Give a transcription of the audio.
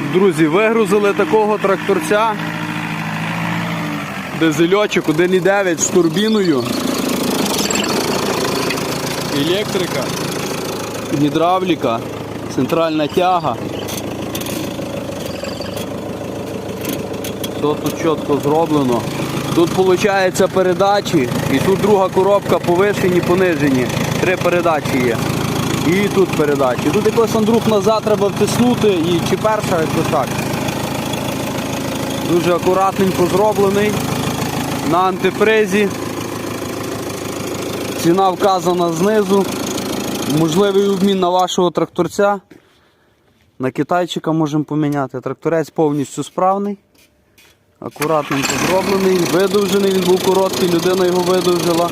Друзі, вигрузили такого тракторця. Дизельочок 1,9 з турбіною. Електрика, гідравліка, центральна тяга. Все тут чітко зроблено. Тут виходить передачі і тут друга коробка повишені, понижені. Три передачі є. І тут передачі. Тут якось Андрюх назад треба втиснути і чи перша, якось так. Дуже акуратненько зроблений. На антипризі. Ціна вказана знизу. Можливий обмін на вашого тракторця. На китайчика можемо поміняти. Тракторець повністю справний. Акуратненько зроблений, видовжений, він був короткий, людина його видовжила.